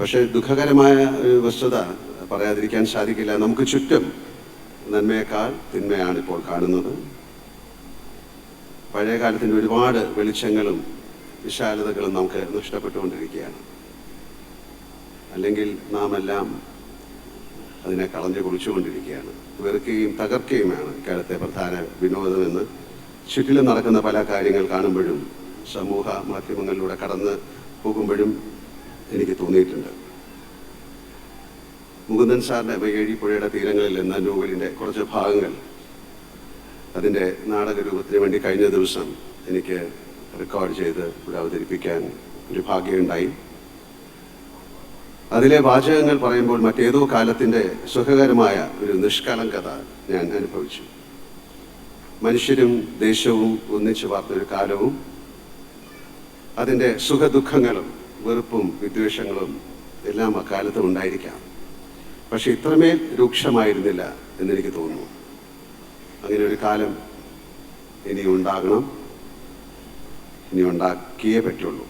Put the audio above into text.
പക്ഷേ ദുഃഖകരമായ ഒരു വസ്തുത പറയാതിരിക്കാൻ സാധിക്കില്ല. നമുക്ക് ചുറ്റും നന്മയേക്കാൾ തിന്മയാണ് ഇപ്പോൾ കാണുന്നത്. പഴയ കാലത്തിന്റെ ഒരുപാട് വെളിച്ചങ്ങളും വിശാലതകളും നമുക്ക് നഷ്ടപ്പെട്ടുകൊണ്ടിരിക്കുകയാണ്. അല്ലെങ്കിൽ നാം എല്ലാം അതിനെ കളഞ്ഞു കുളിച്ചുകൊണ്ടിരിക്കുകയാണ്. വെറുക്കുകയും തകർക്കുകയുമാണ് ഇക്കാലത്തെ പ്രധാന വിനോദമെന്ന് ചുറ്റിലും നടക്കുന്ന പല കാര്യങ്ങൾ കാണുമ്പോഴും സമൂഹ മാധ്യമങ്ങളിലൂടെ കടന്ന് പോകുമ്പോഴും എനിക്ക് തോന്നിയിട്ടുണ്ട്. മുകുന്ദൻ സാറിന്റെ വയ്യഴി പുഴയുടെ തീരങ്ങളിൽ എന്ന നോവലിന്റെ കുറച്ച് ഭാഗങ്ങൾ അതിന്റെ നാടക രൂപത്തിന് വേണ്ടി കഴിഞ്ഞ ദിവസം എനിക്ക് റെക്കോർഡ് ചെയ്ത് ഇവിടെ അവതരിപ്പിക്കാൻ ഒരു ഭാഗ്യമുണ്ടായി. അതിലെ വാചകങ്ങൾ പറയുമ്പോൾ മറ്റേതോ കാലത്തിന്റെ സുഖകരമായ ഒരു നിഷ്കളങ്കത ഞാൻ അനുഭവിച്ചു. മനുഷ്യരും ദേശവും ഒന്നിച്ചു വാർത്തൊരു കാലവും അതിന്റെ സുഖദുഃഖങ്ങളും വെറുപ്പും വിദ്വേഷങ്ങളും എല്ലാം അക്കാലത്ത് ഉണ്ടായിരിക്കാം. പക്ഷെ ഇത്രമേൽ രൂക്ഷമായിരുന്നില്ല എന്നെനിക്ക് തോന്നുന്നു. അങ്ങനെ ഒരു കാലം ഇനി ഉണ്ടാകണം ഇനി ഉണ്ടാക്കിയേ പറ്റുള്ളൂ.